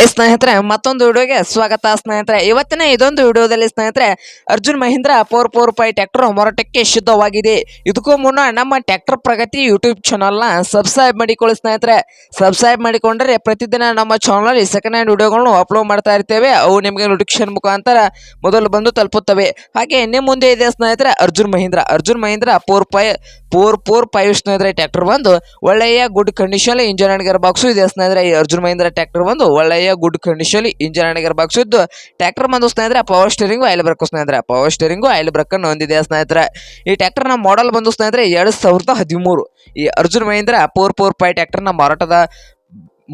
Hi ಸ್ನೇಹಿತರೆ, ಮತ್ತೊಂದು ವಿಡಿಯೋಗೆ ಸ್ವಾಗತ ಸ್ನೇಹಿತರೆ. ಇವತ್ತಿನ ಇದೊಂದು ವಿಡಿಯೋದಲ್ಲಿ ಸ್ನೇಹಿತರೆ, Arjun Mahindra four four five tractor ಮಾರಾಟಕ್ಕೆ ಶುದ್ಧವಾಗಿದೆ ಇದಕ್ಕೂ ಮುನ್ನ ನಮ್ಮ ಟ್ರ್ಯಾಕ್ಟರ್ ಪ್ರಗತಿ ಯೂಟ್ಯೂಬ್ ಚಾನಲ್ನ ಸಬ್ಸ್ಕ್ರೈಬ್ ಮಾಡಿಕೊಳ್ಳಿ ಸ್ನೇಹಿತರೆ. ಸಬ್ಸ್ಕ್ರೈಬ್ ಮಾಡಿಕೊಂಡ್ರೆ ಪ್ರತಿದಿನ ನಮ್ಮ ಚಾನಲಲ್ಲಿ ಸೆಕೆಂಡ್ ಹ್ಯಾಂಡ್ ವಿಡಿಯೋಗಳನ್ನು ಅಪ್ಲೋಡ್ ಮಾಡ್ತಾ ಇರ್ತೇವೆ. ಅವು ನಿಮಗೆ ನೋಟಿಫಿಕೇಶನ್ ಮುಖಾಂತರ ಮೊದಲು ಬಂದು ತಲುಪುತ್ತವೆ. ಹಾಗೆ ನಿಮ್ಮ ಮುಂದೆ ಇದೆ ಸ್ನೇಹಿತರೆ, Arjun Mahindra. Arjun Mahindra four five four four five ಸ್ನೇಹಿತರೆ ಟ್ರ್ಯಾಕ್ಟರ್ ಬಂದು ಒಳ್ಳೆಯ good condition engine and gear box ಇದೆ ಸ್ನೇಹಿತರೆ. ಈ ಅರ್ಜುನ್ ಮಹೇಂದ್ರ ಟ್ರ್ಯಾಕ್ಟರ್ ಬಂದು ಒಳ್ಳೆಯ good condition engine and gear box ಇದ್ದು ಟ್ರ್ಯಾಕ್ಟರ್ ಬಂದು ಸ್ನೇಹಿತರೆ ಪವರ್ ಸ್ಟೇರಿಂಗು ಆಯಿಲ್ ಬ್ರೇಕ್ ಸ್ನೇಹಿತರೆ. ಪವರ್ ಸ್ಟೇರಿಂಗು ಆಯಿಲ್ ಬ್ರೇಕ್ ಅನ್ನು ಹೊಂದಿದೆ ಸ್ನೇಹಿತರೆ. ಈ ಟ್ರ್ಯಾಕ್ಟರ್ನ ಮಾಡೆಲ್ ಬಂದು ಸ್ನೇಹಿತರೆ, ಎರಡು ಸಾವಿರದ ಹದಿಮೂರು ಈ Arjun Mahindra four four five ಟ್ರ್ಯಾಕ್ಟರ್ನ ಮಾರಾಟದ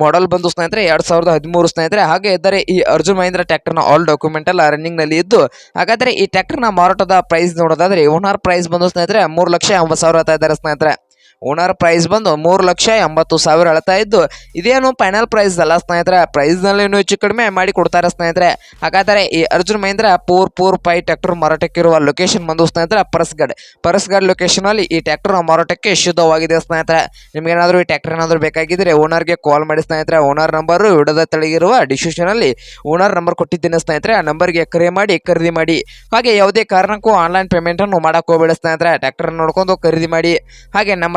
ಮಾಡೆಲ್ ಬಂದು ಸ್ನೇಹಿತರೆ ಎರಡ್ ಸಾವಿರದ ಹದಿಮೂರು ಸ್ನೇಹಿತರೆ, ಹಾಗೆ ಇದ್ದರೆ ಈ ಅರ್ಜುನ್ ಮಹೀಂದ್ರ ಟ್ರ್ಯಾಕ್ಟರ್ನ ಆಲ್ ಡಾಕ್ಯುಮೆಂಟ್ ಎಲ್ಲ ರನ್ನಿಂಗ್ನಲ್ಲಿ ಇದ್ದು, ಹಾಗಾದ್ರೆ ಈ ಟ್ರ್ಯಾಕ್ಟರ್ನ ಮಾರಾಟದ ಪ್ರೈಸ್ ನೋಡೋದಾದ್ರೆ ಓನರ್ ಪ್ರೈಸ್ ಬಂದು ಸ್ನೇಹಿತರೆ ಮೂರು ಲಕ್ಷ ಎಂಬತ್ತು ಸಾವಿರ ಇದ್ದಾರೆ ಸ್ನೇಹಿತರೆ. ಓನರ್ ಪ್ರೈಸ್ ಬಂದು ಮೂರು ಲಕ್ಷ ಎಂಬತ್ತು ಸಾವಿರ ಹೇಳ್ತಾ ಇದ್ದು, ಇದೇನು ಫೈನಲ್ ಪ್ರೈಸ್ ಅಲ್ಲ ಸ್ನೇಹಿತರೆ. ಪ್ರೈಸ್ನಲ್ಲಿ ಇನ್ನೂ ಹೆಚ್ಚು ಕಡಿಮೆ ಮಾಡಿ ಕೊಡ್ತಾರೆ ಸ್ನೇಹಿತರೆ. ಹಾಗಾದರೆ ಈ Arjun Mahindra four four five tractor ಮಾರಾಟಕ್ಕಿರುವ location ಬಂದು ಸ್ನೇಹಿತರೆ ಪರಸ್ಗಡ್ ಪರಸ್ಗಡ್ ಲೊಕೇಶನ್ ಅಲ್ಲಿ ಈ ಟ್ಯಾಕ್ಟರ್ ಮಾರಾಟಕ್ಕೆ ಶುದ್ಧವಾಗಿದೆ ಸ್ನೇಹಿತರೆ. ನಿಮ್ಗೆ ಏನಾದರೂ ಈ ಟ್ಯಾಕ್ಟರ್ ಏನಾದರೂ ಬೇಕಾಗಿದ್ರೆ ಓನರ್ಗೆ ಕಾಲ್ ಮಾಡಿ ಸ್ನೇಹಿತರೆ. ಓನರ್ ನಂಬರ್ ವಿಡದ ತಳಗಿರುವ ಡಿಸ್ಕ್ರಿಪ್ಷನ್ ಅಲ್ಲಿ ಓನರ್ ನಂಬರ್ ಕೊಟ್ಟಿದ್ದೇನೆ ಸ್ನೇಹಿತರೆ. ಆ ನಂಬರ್ಗೆ ಕರೆ ಮಾಡಿ, ಖರೀದಿ ಮಾಡಿ. ಹಾಗೆ ಯಾವುದೇ ಕಾರಣಕ್ಕೂ ಆನ್ಲೈನ್ ಪೇಮೆಂಟ್ ಅನ್ನು ಮಾಡಕ್ ಹೋಗಬೇಡ ಸ್ನೇಹಿತರೆ. ಟ್ಯಾಕ್ಟರ್ ನೋಡ್ಕೊಂಡು ಖರೀದಿ ಮಾಡಿ. ಹಾಗೆ ನಮ್ಮ